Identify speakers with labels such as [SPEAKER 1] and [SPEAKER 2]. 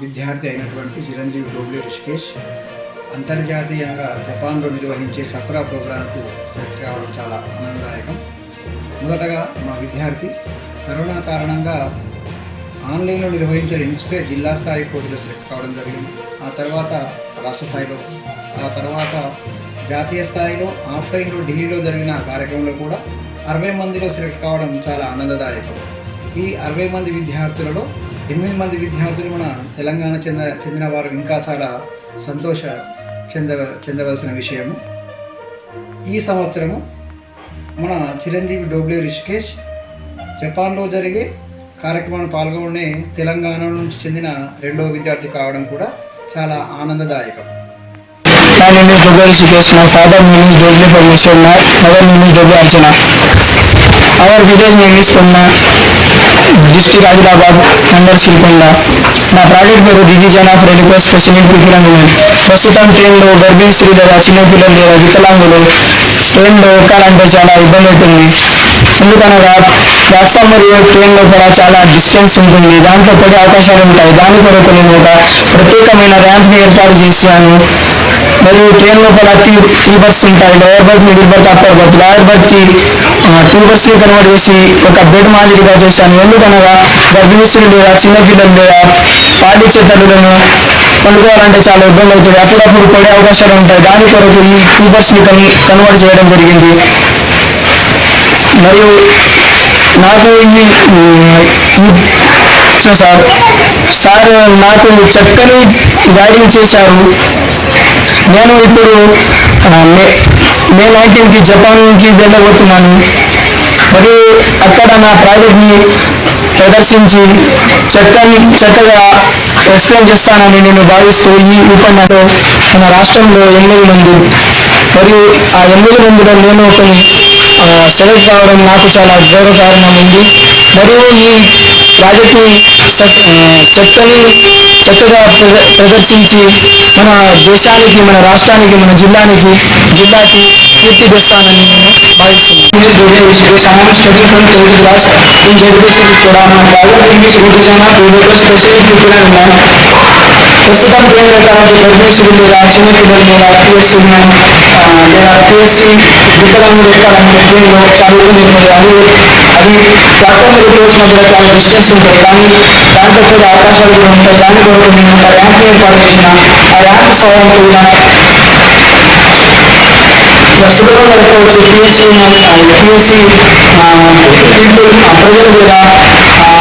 [SPEAKER 1] విద్యార్థి అయినటువంటి చిరంజీవి రోబ్లే రిషికేష్ అంతర్జాతీయంగా జపాన్లో నిర్వహించే సకురా ప్రోగ్రాంకు సెలెక్ట్ కావడం చాలా ఆనందదాయకం. మొదటగా మా విద్యార్థి కరోనా కారణంగా ఆన్లైన్లో నిర్వహించిన ఇన్స్పైర్ జిల్లా స్థాయి పోటీలో సెలెక్ట్ కావడం జరిగింది. ఆ తర్వాత రాష్ట్ర స్థాయిలో ఆ తర్వాత జాతీయ స్థాయిలో ఆఫ్లైన్లో ఢిల్లీలో జరిగిన కార్యక్రమంలో కూడా అరవై మందిలో సెలెక్ట్ కావడం చాలా ఆనందదాయకం. ఈ అరవై మంది విద్యార్థులలో ఎనిమిది మంది విద్యార్థులు మన తెలంగాణ చెంద చెందిన వారు ఇంకా చాలా సంతోష చెంద చెందవలసిన విషయము ఈ సంవత్సరము మన చిరంజీవి డోబ్లే రిషికేష్ జపాన్లో జరిగే కార్యక్రమాన్ని పాల్గొనే తెలంగాణ నుంచి చెందిన రెండో విద్యార్థి కావడం కూడా చాలా ఆనందదాయకం
[SPEAKER 2] My name is Dubey Rishikesh. My father name is Dojli Parmeshwar. My mother name is Dubey Archana. Our village name is Kumna. district Adilabad, under Silkonda. నా ప్రాజెక్ట్ పేరు division of red cross facility పిల్లలు ప్రస్తుతం ట్రైన్లో గర్భిణీ స్త్రీలు లేదా చిన్నపిల్లలు లేదా వికలాంగులు ట్రైన్లో ఎక్కాలంటే చాలా ఇబ్బంది అవుతుంది ఎందుకనగా ప్లాట్ఫామ్ మరియు ట్రైన్ లోపల చాలా డిస్టెన్స్ ఉంటుంది దాంట్లో పడే అవకాశాలు ఉంటాయి దాని కొరకు నేను ఒక ప్రత్యేకమైన ర్యాంప్ని ఏర్పాటు చేశాను మరియు ట్రైన్ లోపల త్రీ త్రీ బర్త్స్ ఉంటాయి lower berth middle berth upper berth lower berth కి టూ కన్వర్ట్ చేసి ఒక బెడ్ మాదిరిగా చేశాను. ఎందుకనగా గర్భిణీ స్త్రీలు లేదా చిన్నపిల్లలు లేదా పాలిచ్చే తల్లులను పండుకోవాలంటే చాలా ఇబ్బంది అవుతుంది. అప్పుడప్పుడు పడే అవకాశాలు ఉంటాయి. దాని కొరకు ఈ టూ బర్త్స్ కన్వర్ట్ చేయడం జరిగింది. మరియు నాకు ఈ సార్ సార్ నాకు చక్కని గైడెన్స్ చేశారు. నేను ఇప్పుడు ఆ, మే మే నైన్టీన్కి వెళ్ళబోతున్నాను మరియు అక్కడ నా ప్రాజెక్ట్ని ప్రదర్శించి చక్కని చక్కగా ఎక్స్ప్లెయిన్ చేస్తానని నేను భావిస్తూ ఈ ఉపన్యాసంలో మన రాష్ట్రంలో ఎనిమిది మంది మరియు ఆ ఎనిమిది మందిలో నేను ఒకని సెలెక్ట్ కావడం నాకు చాలా గౌరవకారణమైంది మరియు ఈ ప్రాజెక్ట్ని చక్- ఆ, చక్కని చక్కగా ప్ర- ప్రదర్శించి మన దేశానికి మన రాష్ట్రానికి మన జిల్లానికి జిల్లాకి కీర్తి తెస్తానని నేను భావిస్తున్నాను study from tenth class in education కూడా మన project English design of special ప్రస్తుతం ట్రైన్ ఎక్కాలంటే గర్భిణీ స్త్రీలు లేదా చిన్నపిల్లలు లేదా పిఎస్సీ లేదా పిఎస్సీ వికలాంగులు ఎక్కాలంటే ట్రైన్లో చాలా ఇబ్బంది ఉంటుంది అది అది ప్లాట్ఫామ్ క్లోజ్ మధ్య చాలా డిస్టెన్స్ ఉంటుంది కానీ దాంట్లో కూడా అవకాశాలు కూడా ఉంటాయి దాని కొరకు నేను ఒక ర్యాంప్ ఏర్పాటు చేసిన ఆ ర్యాంప్ సహాయంతో కూడా సులభంగా ఎక్కవచ్చు పిఎస్సీ పిఎస్సీ పీపుల్ ప్రజలు కూడా